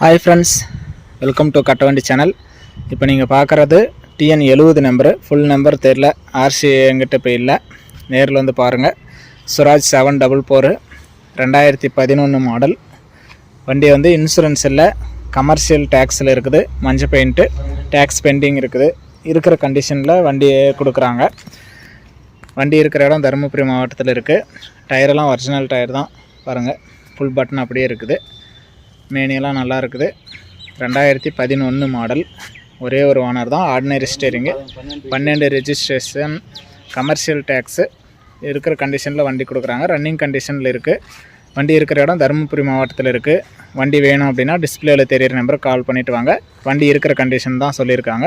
Hi friends welcome to Kattavandi channel இப்போ நீங்கள் பார்க்குறது டிஎன் எழுபது நம்பரு ஃபுல் நம்பர் தெரில ஆர்சி எங்கிட்ட இப்போ இல்லை. நேரில் வந்து பாருங்கள் சுராஜ் செவன் டபுள் ஃபோரு ரெண்டாயிரத்தி பதினொன்று மாடல் வண்டி வந்து இன்சூரன்ஸ் இல்லை கமர்ஷியல் டேக்ஸில் இருக்குது மஞ்சள் பெயிண்ட்டு டேக்ஸ் பெண்டிங் இருக்குது. இருக்கிற கண்டிஷனில் வண்டி கொடுக்குறாங்க. வண்டி இருக்கிற இடம் தருமபுரி மாவட்டத்தில் இருக்குது டயரெல்லாம் ஒரிஜினல் டயர் தான். பாருங்கள் ஃபுல் பட்டன் அப்படியே இருக்குது. மேனியெல்லாம் நல்லா இருக்குது ரெண்டாயிரத்தி பதினொன்று மாடல். ஒரே ஒரு ஓனர் தான் ஆர்டினரி ஸ்டேரிங்கு பன்னெண்டு ரெஜிஸ்ட்ரேஷன் கமர்ஷியல் டேக்ஸு இருக்கிற கண்டிஷனில் வண்டி கொடுக்குறாங்க. ரன்னிங் கண்டிஷனில் இருக்குது வண்டி இருக்கிற இடம் தருமபுரி மாவட்டத்தில் இருக்குது வண்டி வேணும் அப்படின்னா டிஸ்பிளேவில் தெரியிற நம்பருக்கு கால் பண்ணிவிட்டு வாங்க. வண்டி இருக்கிற கண்டிஷன் தான் சொல்லியிருக்காங்க.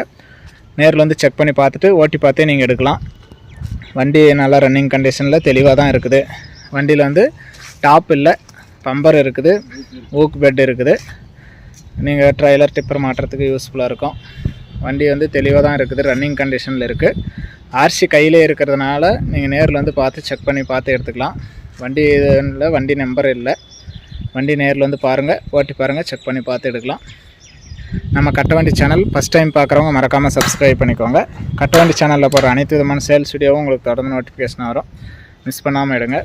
நேரில் வந்து செக் பண்ணி பார்த்துட்டு ஓட்டி பார்த்தே நீங்கள் எடுக்கலாம். வண்டி நல்லா ரன்னிங் கண்டிஷனில் தெளிவாக தான் இருக்குது. வண்டியில் வந்து டாப் இல்லை. பம்பர் இருக்குது ஊக் பெட் இருக்குது. நீங்கள் ட்ரைலர் டிப்பர் மாட்டுறதுக்கு யூஸ்ஃபுல்லாக இருக்கும். வண்டி வந்து தெளிவாக தான் இருக்குது ரன்னிங் கண்டிஷனில் இருக்குது ஆர்சி கையிலே இருக்கிறதுனால நீங்கள் நேரில் வந்து பார்த்து செக் பண்ணி பார்த்து எடுத்துக்கலாம். வண்டி இல்லை வண்டி நம்பர் இல்லை. வண்டி நேரில் வந்து பாருங்கள் ஓட்டி பாருங்கள் செக் பண்ணி பார்த்து எடுக்கலாம். நம்ம கட்டவண்டி சேனல் ஃபஸ்ட் டைம் பார்க்குறவங்க மறக்காமல் சப்ஸ்கிரைப் பண்ணிக்கோங்க. கட்டவண்டி சேனலில் போகிற அனைத்து விதமான சேல்ஸ் வீடியோவும் உங்களுக்கு தொடர்ந்து நோட்டிஃபிகேஷன் வரும். மிஸ் பண்ணாமல் எடுங்க.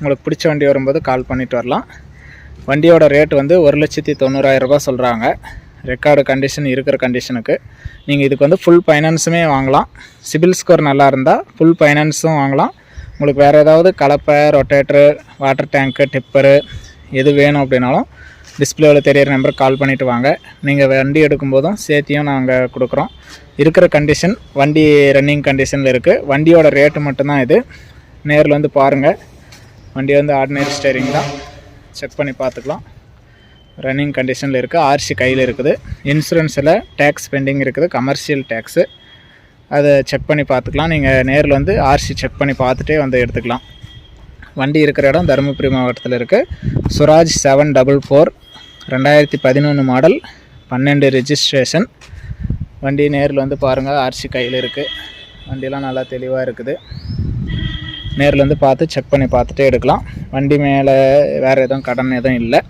உங்களுக்கு பிடிச்ச வண்டி வரும்போது கால் பண்ணிட்டு வரலாம். வண்டியோட ரேட் வந்து ஒரு லட்சத்தி தொண்ணூறாயிரம் சொல்கிறாங்க ரெக்கார்டு கண்டிஷன் இருக்கிற கண்டிஷனுக்கு நீங்கள் இதுக்கு வந்து ஃபுல் ஃபைனான்ஸுமே வாங்கலாம். சிபில் ஸ்கோர் நல்லா இருந்தால் ஃபுல் ஃபைனான்ஸும் வாங்கலாம். உங்களுக்கு வேறு ஏதாவது கலப்பை ரொட்டேட்ரு வாட்டர் டேங்க்கு டிப்பரு எது வேணும் அப்படின்னாலும் டிஸ்பிளேவில் தெரியிற நம்பருக்கு கால் பண்ணிவிட்டு வாங்க. நீங்கள் வண்டி எடுக்கும்போதும் சேர்த்தியும் நாங்கள் கொடுக்குறோம். இருக்கிற கண்டிஷன் வண்டி ரன்னிங் கண்டிஷனில் இருக்குது வண்டியோட ரேட்டு மட்டும்தான் இது. நேரில் வந்து பாருங்கள் வண்டி வந்து ஆர்டினரி ஸ்டேரிங் தான். செக் பண்ணி பார்த்துக்கலாம். ரன்னிங் கண்டிஷனில் இருக்குது ஆர்சி கையில் இருக்குது. இன்சூரன்ஸில் டேக்ஸ் பெண்டிங் இருக்குது. கமர்ஷியல் டேக்ஸு அதை செக் பண்ணி பார்த்துக்கலாம். நீங்கள் நேரில் வந்து ஆர்சி செக் பண்ணி பார்த்துட்டே வந்து எடுத்துக்கலாம். வண்டி இருக்கிற இடம் தருமபுரி மாவட்டத்தில் இருக்குது சுராஜ் செவன் டபுள் ஃபோர் ரெண்டாயிரத்தி பதினொன்று மாடல் பன்னெண்டு ரிஜிஸ்ட்ரேஷன் வண்டி நேரில் வந்து பாருங்கள் ஆர்சி கையில் இருக்குது வண்டிலாம் நல்லா தெளிவாக இருக்குது. நேரில் வந்து பார்த்து செக் பண்ணி பார்த்துட்டே எடுக்கலாம். வண்டி மேலே வேறு எதுவும் கடன் எதுவும் இல்லை.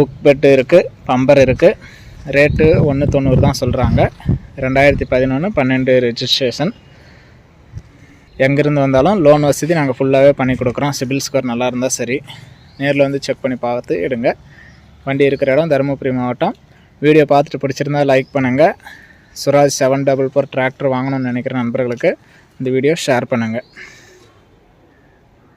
உக் பெட்டு இருக்குது பம்பர் இருக்குது ரேட்டு ஒன்று தொண்ணூறு தான் சொல்கிறாங்க ரெண்டாயிரத்தி பதினொன்று பன்னெண்டு ரெஜிஸ்ட்ரேஷன் எங்கேருந்து வந்தாலும் லோன் வசதி நாங்கள் ஃபுல்லாகவே பண்ணி கொடுக்குறோம். சிபில் ஸ்கோர் நல்லா இருந்தால் சரி. நேரில் வந்து செக் பண்ணி பார்த்து எடுங்க. வண்டி இருக்கிற இடம் தருமபுரி மாவட்டம். வீடியோ பார்த்துட்டு பிடிச்சிருந்தா லைக் பண்ணுங்கள் Swaraj seven double four tractor வாங்கணும்னு நினைக்கிற நண்பர்களுக்கு இந்த வீடியோ ஷேர் பண்ணுங்கள்